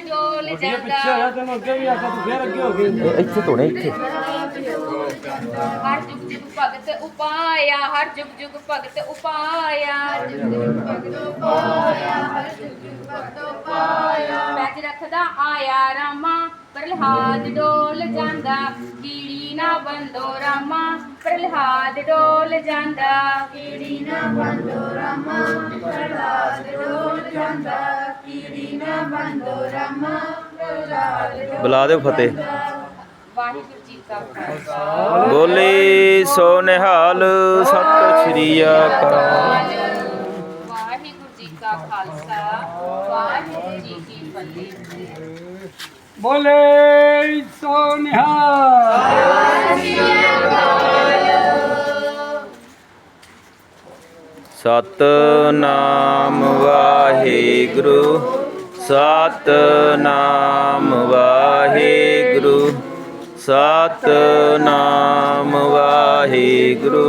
ਡੋਲ ਜਾਂਦਾ ਤੈਨੂੰ ਅੱਗੇ ਵੀ ਆਖਿਆ ਤੂੰ ਫੇਰ ਅੱਗੇ ਹੋ ਗਈ। ਇਹ ਇੱਥੇ ਧੋਣੇ ਇੱਥੇ। ਹਰ ਜੁਗ ਜੁਗ ਭਗਤ ਉਪਾਇਆ ਹਰ ਜੁਗ ਜੁਗ ਭਗਤ ਉਪਾਇਆ ਜੁਗ ਜੁਗ ਭਗਤ ਉਪਾਇਆ ਹਰ ਜੁਗ ਜੁਗ ਭਗਤ ਉਪਾਇਆ ਰੱਖਦਾ ਆਇਆ ਰਾਮਾ ਪ੍ਰਲਹਾਦ ਡੋਲ ਜਾਂਦਾ ਕੀੜੀ ਨਾ ਬੰਦੋ ਰਾਮਾ ਪ੍ਰਲਹਾਦ ਡੋਲ ਜਾਂਦਾ ਕੀੜੀ ਨਾ ਬੰਦੋ ਰਾਮਾ ਪ੍ਰਲਹਾਦ ਡੋਲ ਜਾਂਦਾ ਕੀੜੀ ਨਾ ਬੰਦੋ ਰਾਮਾ ਪ੍ਰਲਹਾਦ ਬੁਲਾ ਦਿਓ ਫਤਿਹ। ਵਾਹਿਗੁਰੂ ਜੀ ਕਾ ਖਾਲਸਾ। ਬੋਲੇ ਸੋ ਨਿਹਾਲ ਸਤਿ ਸ਼੍ਰੀ ਅਕਾਲ। ਜੀ ਕਾ ਖਾਲਸਾ ਵਾਹਿਗੁਰੂ ਜੀ ਕੀ ਫਤਿਹ। ਬੋਲੇ ਸੋ ਸਤਨਾਮ ਵਾਹਿਗੁਰੂ ਸਤਨਾਮ ਵਾਹਿਗੁਰੂ ਸਤਨਾਮ ਵਾਹਿਗੁਰੂ।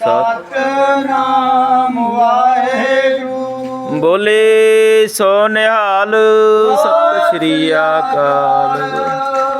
ਸਤ ਨਾਮ ਵਾਹਿਗੁਰੂ। ਬੋਲੇ ਸੋ ਨਿਹਾਲ ਸਤਿ ਸ਼੍ਰੀ ਅਕਾਲ।